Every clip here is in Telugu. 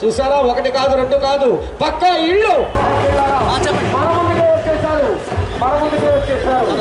చూసారా? ఒకటి కాదు రెండు కాదు. పక్కా ఇళ్ళు! మన ముందుకే వచ్చేసారు. మన ముందుకే వచ్చేసారు.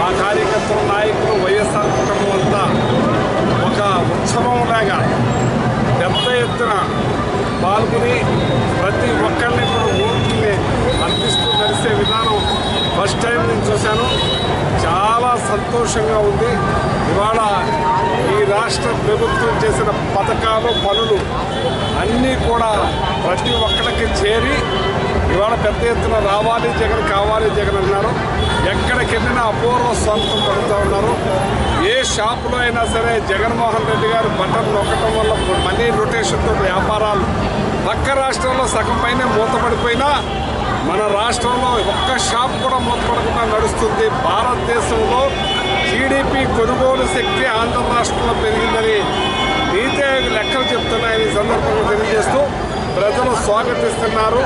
మా కార్యకర్తల నాయకులు వైఎస్ఆర్ కుటుంబం అంతా ఒక ఉత్సవంలాగా పెద్ద ఎత్తున పాల్గొని ప్రతి ఒక్కరిని కూడా ఓట్లని అందిస్తూ నడిచే విధానం ఫస్ట్ టైం నేను చూశాను. చాలా సంతోషంగా ఉంది. ఇవాళ ఈ రాష్ట్ర ప్రభుత్వం చేసిన పథకాలు పనులు అన్నీ కూడా ప్రతి ఒక్కరికి చేరి ఇవాళ పెద్ద ఎత్తున రావాలి జగన్ కావాలి జగన్ అన్నారు. ఎక్కడికెళ్ళినా అపూర్వ స్వాగతం పడుతూ ఉన్నారు. ఏ షాపులో అయినా సరే జగన్మోహన్ రెడ్డి గారు బటన్ నొక్కటం వల్ల మనీ రొటేషన్తో వ్యాపారాలు పక్క రాష్ట్రంలో సగం పైనే మూతపడిపోయినా మన రాష్ట్రంలో ఒక్క షాప్ కూడా మూతపడకుండా నడుస్తుంది. భారతదేశంలో జీడిపి కొనుగోలు శక్తి ఆంధ్ర రాష్ట్రంలో పెరిగిందని నీతే లెక్కలు చెప్తున్నాయని సందర్భంగా తెలియజేస్తూ ప్రజలు స్వాగతిస్తున్నారు.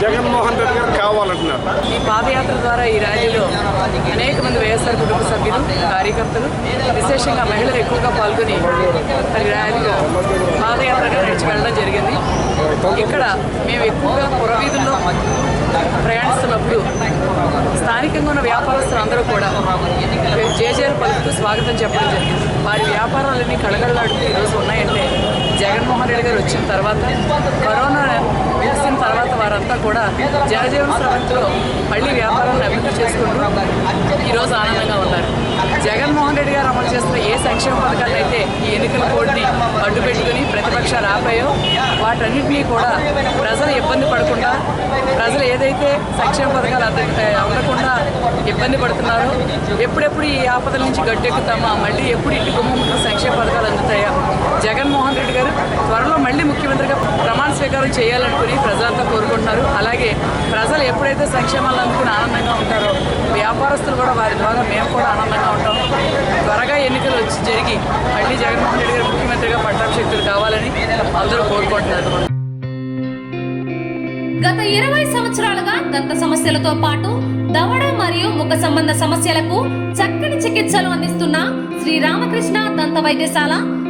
జగన్మోహన్ రెడ్డి కావాలంటున్నారు. ఈ పాదయాత్ర ద్వారా ఈ ర్యాలీలో అనేక మంది వైఎస్ఆర్ కుటుంబ సభ్యులు కార్యకర్తలు విశేషంగా మహిళలు ఎక్కువగా పాల్గొని ర్యాలీలో పాదయాత్రగా నడిచి వెళ్ళడం జరిగింది. ఇక్కడ మేము ఎక్కువగా పురవీధుల్లో ప్రయాణిస్తున్నప్పుడు స్థానికంగా ఉన్న వ్యాపారస్తులు అందరూ కూడా జేజేలు పలుకుతూ స్వాగతం చెప్పడం జరిగింది. వారి వ్యాపారాలన్నీ కళకళలాడుతూ ఈరోజు ఉన్నాయంటే జగన్మోహన్ రెడ్డి గారు వచ్చిన తర్వాత కరోనా కూడా జగజీవన్ స్రవంతిలో మళ్ళీ వ్యాపారాలను అభివృద్ధి చేసుకుంటూ ఈరోజు ఆనందంగా ఉన్నారు. జగన్మోహన్ రెడ్డి గారు అమలు చేస్తున్న ఏ సంక్షేమ పథకాలు అయితే ఈ ఎన్నికల కోడ్ని అడ్డు పెట్టుకుని ప్రతిపక్షాలు ఆపాయో వాటన్నింటినీ కూడా ప్రజలు ఇబ్బంది పడకుండా ప్రజలు ఏదైతే సంక్షేమ పథకాలు అందకుండా ఇబ్బంది పడుతున్నారో ఎప్పుడెప్పుడు ఈ ఆపదల నుంచి గట్టెక్కుతామా మళ్ళీ ఎప్పుడు ఇంటి గుమ్మముట్ల సంక్షేమ పథకాలు అందుతాయా? జగన్మోహన్ రెడ్డి గారు త్వరలో మళ్ళీ ముఖ్యమంత్రిగా ప్రమాణ స్వీకారం చేయాలనుకుని ప్రజలంతా కోరుకుంటున్నారు. అలాగే ప్రజలు ఎప్పుడైతే సంక్షేమాలు అనుకుని ఆనందంగా ఉంటారో వ్యాపారస్తులు కూడా వారి ద్వారా మేము కూడా ఆనందంగా ఉంటాం. త్వరగా ఎన్నికలు వచ్చి జరిగి మళ్ళీ జగన్మోహన్ రెడ్డి గారు ముఖ్యమంత్రిగా పట్టాభిషక్తులు కావాలని అందరూ కోరుకుంటున్నారు. గత ఇరవై సంవత్సరాలుగా దంత సమస్యలతో పాటు దవడ మరియు ముఖ సంబంధ సమస్యలకు చక్కని చికిత్సలు అందిస్తున్న శ్రీ రామకృష్ణ దంత వైద్యశాల